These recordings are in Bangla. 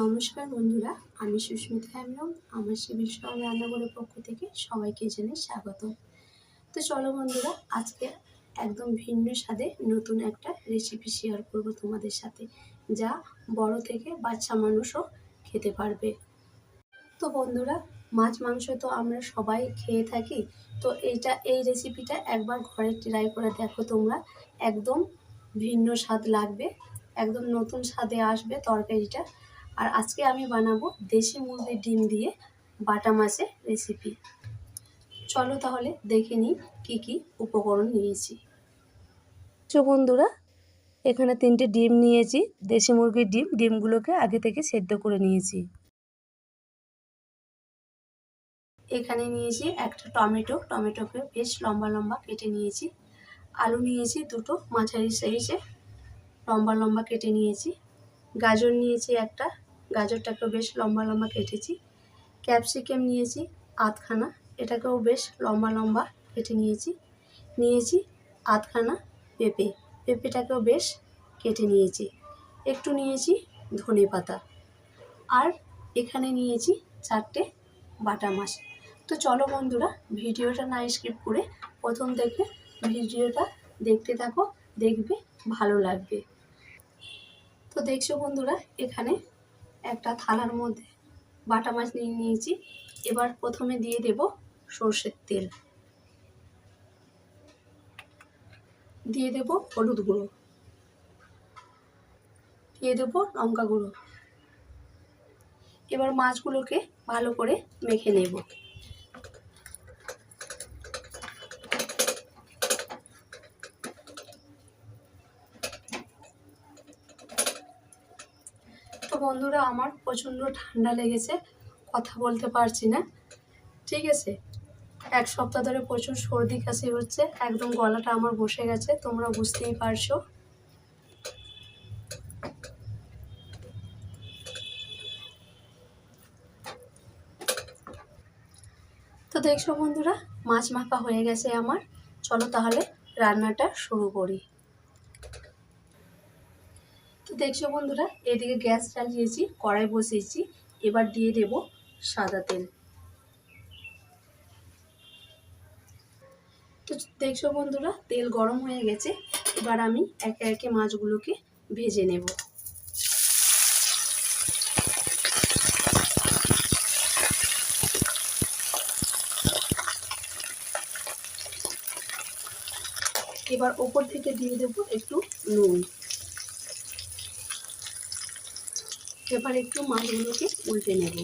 নমস্কার বন্ধুরা, আমি সুস্মিতা হেমব্রম আমার সিভিল সব রান্নাঘরের পক্ষ থেকে সবাইকে জেনে স্বাগত। তো চলো বন্ধুরা, আজকে একদম ভিন্ন স্বাদে নতুন একটা রেসিপি শেয়ার করব তোমাদের সাথে, যা বড় থেকে বাচ্চা মানুষও খেতে পারবে। তো বন্ধুরা, মাছ মাংস তো আমরা সবাই খেয়ে থাকি, তো এইটা, এই রেসিপিটা একবার ঘরে ট্রাই করে দেখো তোমরা, একদম ভিন্ন স্বাদ লাগবে, একদম নতুন স্বাদে আসবে তরকারিটা। আর আজকে আমি বানাবো দেশি মুরগির ডিম দিয়ে বাটা মাছের রেসিপি চলো তাহলে দেখে নিই কী কী উপকরণ নিয়েছি। বন্ধুরা, এখানে তিনটে ডিম নিয়েছি, দেশি মুরগির ডিম, ডিমগুলোকে আগে থেকে সেদ্ধ করে নিয়েছি। এখানে নিয়েছি একটা টমেটো, টমেটোকে বেশ লম্বা লম্বা কেটে নিয়েছি। আলু নিয়েছি দুটো, মাঝারি সাইজে লম্বা লম্বা কেটে নিয়েছি। গাজর নিয়েছি একটা। গাজরটাকেও বেশ লম্বা লম্বা কেটেছি। ক্যাপসিকাম নিয়েছি আধখানা। এটাকেও বেশ লম্বা লম্বা কেটে নিয়েছি। নিয়েছি আধখানা পেঁপে। পেঁপেটাকেও বেশ কেটে নিয়েছি। একটু নিয়েছি ধনে পাতা। আর এখানে নিয়েছি চারটে বাটা মাছ। তো চলো বন্ধুরা, ভিডিওটা না স্কিপ করে প্রথম থেকে ভিডিওটা দেখতে থাকো, দেখবে ভালো লাগবে। তো দেখছ বন্ধুরা, এখানে একটা থালার মধ্যে বাটা মাছ নিয়ে নিয়েছি। এবার প্রথমে দিয়ে দেব সর্ষের তেল। দিয়ে দেব হলুদ গুঁড়ো। দিয়ে দেব লঙ্কা গুঁড়ো। এবার মাছগুলোকে ভালো করে মেখে নেব। বন্ধুরা, আমার প্রচণ্ড ঠান্ডা লেগেছে, কথা বলতে পারছি না। ঠিক আছে? এক সপ্তাহ ধরে প্রচুর সর্দি কাশি হচ্ছে, একদম গলাটা আমার বসে গেছে, তোমরা বুঝতেই পারছ। তো দেখছ বন্ধুরা, মাছ মাখা হয়ে গেছে আমার। চলো তাহলে রান্নাটা শুরু করি। তো দেখছ বন্ধুরা, এদিকে গ্যাস চালিয়েছি, কড়াই বসিয়েছি, এবার দিয়ে দেব সাদা তেল। তো দেখছ বন্ধুরা, তেল গরম হয়ে গেছে, এবার আমি একে একে মাছগুলোকে ভেজে নেব। এবার ওপর থেকে দিয়ে দেবো একটু নুন। এবার একটু মাছগুলোকে উল্টে নেব।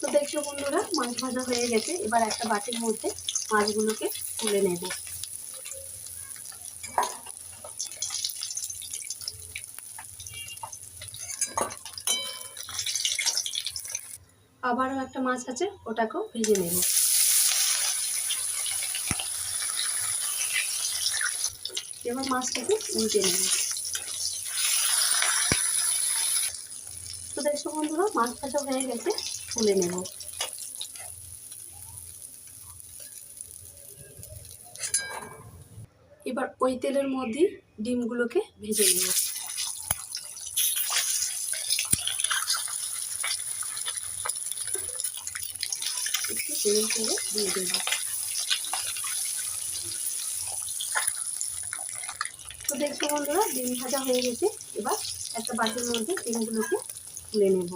তো দেখছ বন্ধুরা, মাছ ভাজা হয়ে গেছে। এবার একটা বাটির মধ্যে মাছগুলোকে তুলে নেব। আবারও একটা মাছ আছে, ওটাকেও ভেজে নেব। এবার মাছটাকে উল্টে নেব। তো দেখছ বন্ধুরা, মাছ ভাজা হয়ে গেছে, তুলে নেব। এবার ওই তেলের মধ্যে ডিমগুলোকে ভেজে নেব। তেল করে দিয়ে দেব। তো দেখছ বন্ধুরা, ডিম ভাজা হয়ে গেছে। এবার একটা বাটির মধ্যে ডিমগুলোকে তুলে নেব।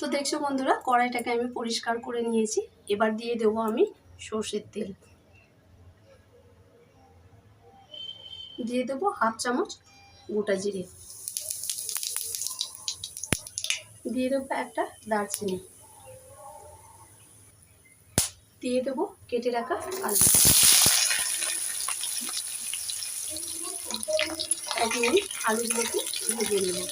তো দেখছ বন্ধুরা, কড়াইটাকে আমি পরিষ্কার করে নিয়েছি। এবার দিয়ে দেবো আমি সর্ষের তেল। দিয়ে দেবো হাফ চামচ গোটা জিরে। দিয়ে দেবো একটা দারচিনি। দিয়ে দেবো কেটে রাখা আলু। এক মিনিট আলুগুলোকে ভেজে নেব।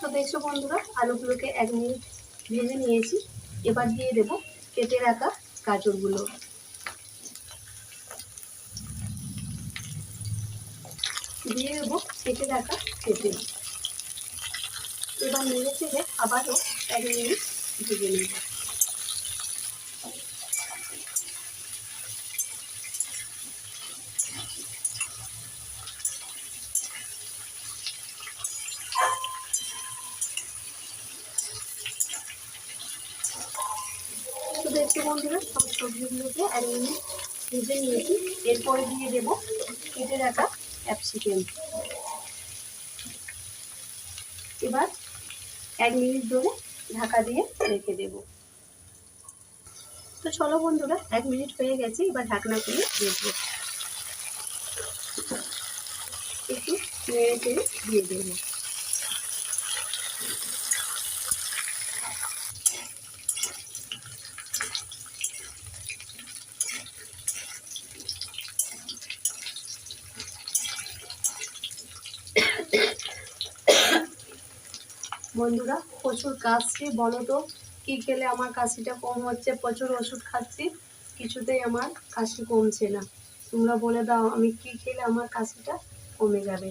তো দেখছ বন্ধুরা, আলুগুলোকে এক মিনিট ভেজে নিয়েছি। এবার দিয়ে দেব কেটে রাখা গাজরগুলো। দিয়ে দেবো কেটে রাখা পেঁপে এবার নেড়ে চেড়ে আবারও এক মিনিট ভেজে নেব। তো দেখছি বন্ধুরা সব সবজিগুলোকে এক মিনিট ভেজে নিয়েছি। এরপরে দিয়ে দেবো কেটে রাখা ক্যাপসিকাম এবার এক মিনিট ধরে ঢাকা দিয়ে রেখে দেব। তো চলো বন্ধুরা, এক মিনিট হয়ে গেছে, এবার ঢাকনা খুলে দেখব। একটু নেড়ে দিয়ে দেবো। বন্ধুরা, প্রচুর কাশছি বলো তো, কী খেলে আমার কাশিটা কম হচ্ছে? প্রচুর ওষুধ খাচ্ছি, কিছুতেই আমার কাশি কমছে না। তোমরা বলে দাও, আমি কি খেলে আমার কাশিটা কমে যাবে?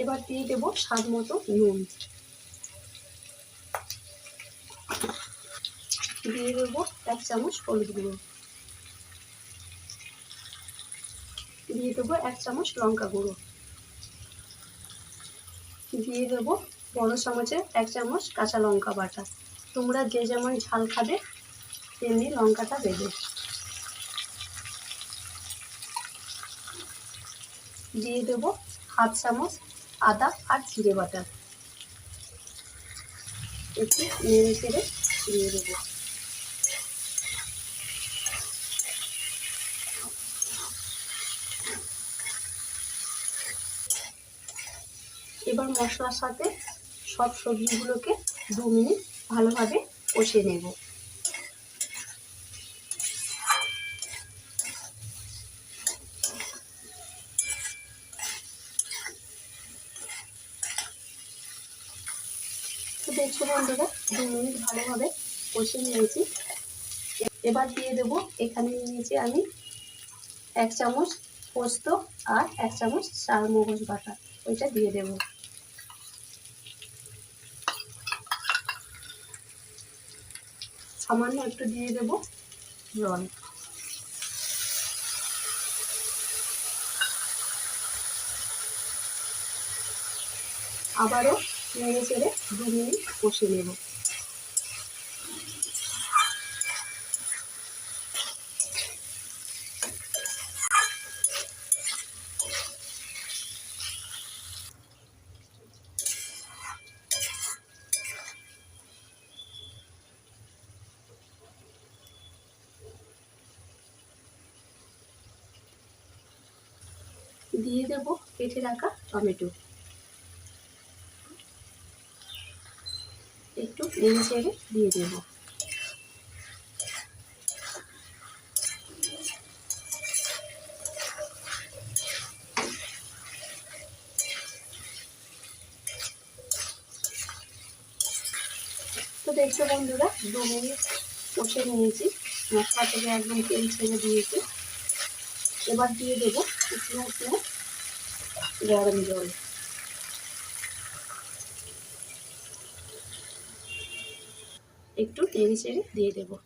এবার দিয়ে দেবো স্বাদ মতো নুন। দিয়ে দেবো এক চামচ হলুদ গুঁড়ো। দিয়ে দেবো এক চামচ লঙ্কা গুঁড়ো। দিয়ে দেবো বড় চামচে এক চামচ কাঁচা লঙ্কা বাটা। তোমরা যে যেমন ঝাল খাবে, তেমনি লঙ্কাটা দেবে। দিয়ে দেবো হাফ চামচ আদা আর জিরে বাটা। একটু নেড়ে চেড়ে দিয়ে দেবো। এবার মশলার সাথে সব সবজিগুলোকে দু মিনিট ভালোভাবে কষে নেব। দেখছ বন্ধুরা, দু মিনিট ভালোভাবে কষে নিয়েছি। এবার দিয়ে দেব, এখানে নিয়েছি আমি এক চামচ পোস্ত আর এক চামচ চার মগজ বাটা, ওইটা দিয়ে দেবো। সামান্য একটু দিয়ে দেব জল। আবারও নেড়ে চেড়ে দু মিনিট কষে নেব। দিয়ে দেব কেটে রাখা টমেটো। একটু নেড়ে চেড়ে দিয়ে দেব। তো দেখছ বন্ধুরা, দু মিনিট কষে নিয়েছি। মশলা থেকে একদম তেল ছেড়ে দিয়েছি। এবার দিয়ে দেবো উষ্ণ উষ্ণ গরম জল। একটু নেড়ে চেড়ে দিয়ে দেবো।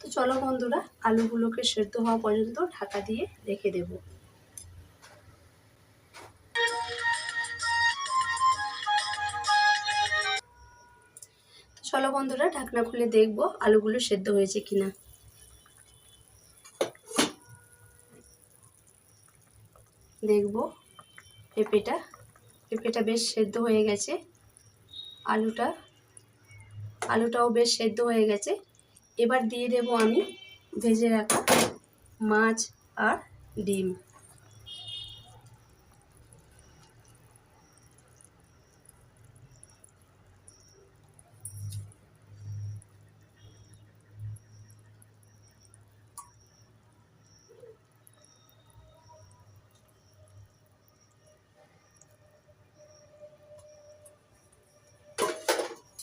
তো চলো বন্ধুরা, আলুগুলোকে সেদ্ধ হওয়া পর্যন্ত ঢাকা দিয়ে রেখে দেবো। চলো বন্ধুরা, ঢাকনা খুলে দেখব আলুগুলো সেদ্ধ হয়েছে কিনা। দেখব পেঁপেটা। পেঁপেটা বেশ সেদ্ধ হয়ে গেছে। আলুটা, আলুটাও বেশ সেদ্ধ হয়ে গেছে। এবার দিয়ে দেব আমি ভেজে রাখা মাছ আর ডিম।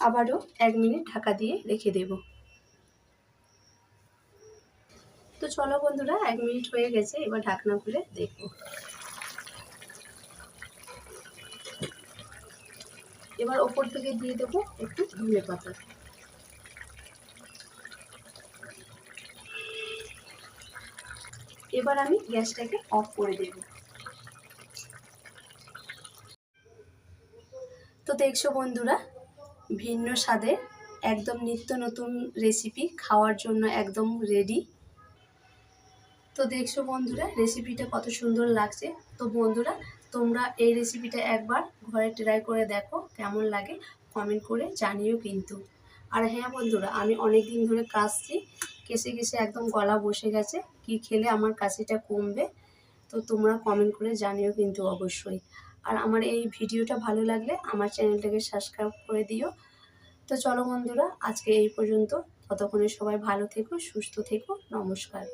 আবারও এক মিনিট ঢাকা দিয়ে রেখে দেব। তো চলো বন্ধুরা, এক মিনিট হয়ে গেছে, এবার ঢাকনা খুলে দেখব। এবার ওপর থেকে দিয়ে দেবো একটু ধনে পাতা। এবার আমি গ্যাসটাকে অফ করে দেব। তো দেখছ বন্ধুরা ভিন্ন স্বাদে একদম নিত্য নতুন রেসিপি খাওয়ার জন্য একদম রেডি তো দেখছ বন্ধুরা রেসিপিটা কত সুন্দর লাগছে। তো বন্ধুরা, তোমরা এই রেসিপিটা একবার ঘরে ট্রাই করে দেখো, কেমন লাগে কমেন্ট করে জানিও কিন্তু। আর হ্যাঁ বন্ধুরা, আমি অনেক দিন ধরে কাশছি কেসে কেসে একদম গলা বসে গেছে, কি খেলে আমার কাশিটা কমবে, তো তোমরা কমেন্ট করে জানিও কিন্তু অবশ্যই। আর আমার এই ভিডিওটা ভালো লাগলে আমার চ্যানেলটাকে সাবস্ক্রাইব করে দিও। তো চলো বন্ধুরা, আজকে এই পর্যন্ত। ততক্ষণে সবাই ভালো থেকো, সুস্থ থেকো, নমস্কার।